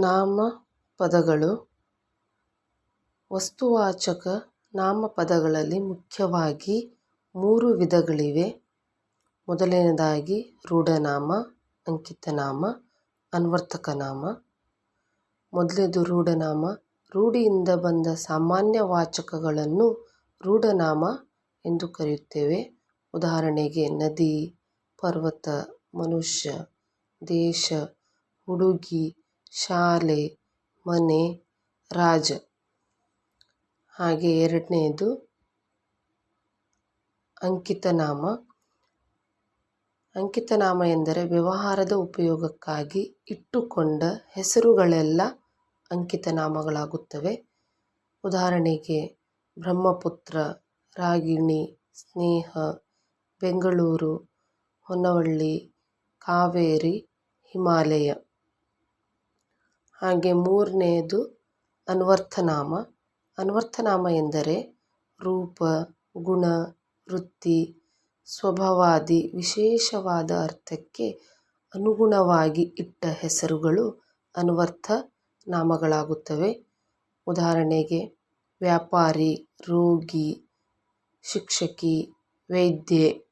ನಾಮಪದಗಳು. ವಸ್ತುವಾಚಕ ನಾಮಪದಗಳಲ್ಲಿ ಮುಖ್ಯವಾಗಿ ಮೂರು ವಿಧಗಳಿವೆ. ಮೊದಲನೆಯದಾಗಿ ರೂಢನಾಮ, ಅಂಕಿತನಾಮ ಅನ್ವರ್ಥಕನಾಮ ಮೊದಲನೇದು ರೂಢನಾಮ. ರೂಢಿಯಿಂದ ಬಂದ ಸಾಮಾನ್ಯ ವಾಚಕಗಳನ್ನು ರೂಢನಾಮ ಎಂದು ಕರೆಯುತ್ತೇವೆ. ಉದಾಹರಣೆಗೆ ನದಿ, ಪರ್ವತ, ಮನುಷ್ಯ, ದೇಶ, ಹುಡುಗಿ ಶಾಲೆ, ಮನೆ, ರಾಜ. ಹಾಗೆ ಎರಡನೆಯದು ಅಂಕಿತನಾಮ. ಅಂಕಿತನಾಮ ಎಂದರೆ ವ್ಯವಹಾರದ ಉಪಯೋಗಕ್ಕಾಗಿ ಇಟ್ಟುಕೊಂಡ ಹೆಸರುಗಳೆಲ್ಲ ಅಂಕಿತನಾಮಗಳಾಗುತ್ತವೆ. ಉದಾಹರಣೆಗೆ, ಬ್ರಹ್ಮಪುತ್ರ, ರಾಗಿಣಿ, ಸ್ನೇಹ, ಬೆಂಗಳೂರು, ಹೊನ್ನವಳ್ಳಿ, ಕಾವೇರಿ, ಹಿಮಾಲಯ. ಹಾಗೆ ಮೂರನೆಯದು ಅನ್ವರ್ಥನಾಮ. ಅನ್ವರ್ಥನಾಮ ಎಂದರೆ ರೂಪ, ಗುಣ, ವೃತ್ತಿ, ಸ್ವಭಾವಾದಿ, ವಿಶೇಷವಾದ ಅರ್ಥಕ್ಕೆ ಅನುಗುಣವಾಗಿ ಇಟ್ಟ ಹೆಸರುಗಳು ಅನ್ವರ್ಥ ನಾಮಗಳಾಗುತ್ತವೆ. ಉದಾಹರಣೆಗೆ ವ್ಯಾಪಾರಿ, ರೋಗಿ, ಶಿಕ್ಷಕಿ, ವೈದ್ಯೆ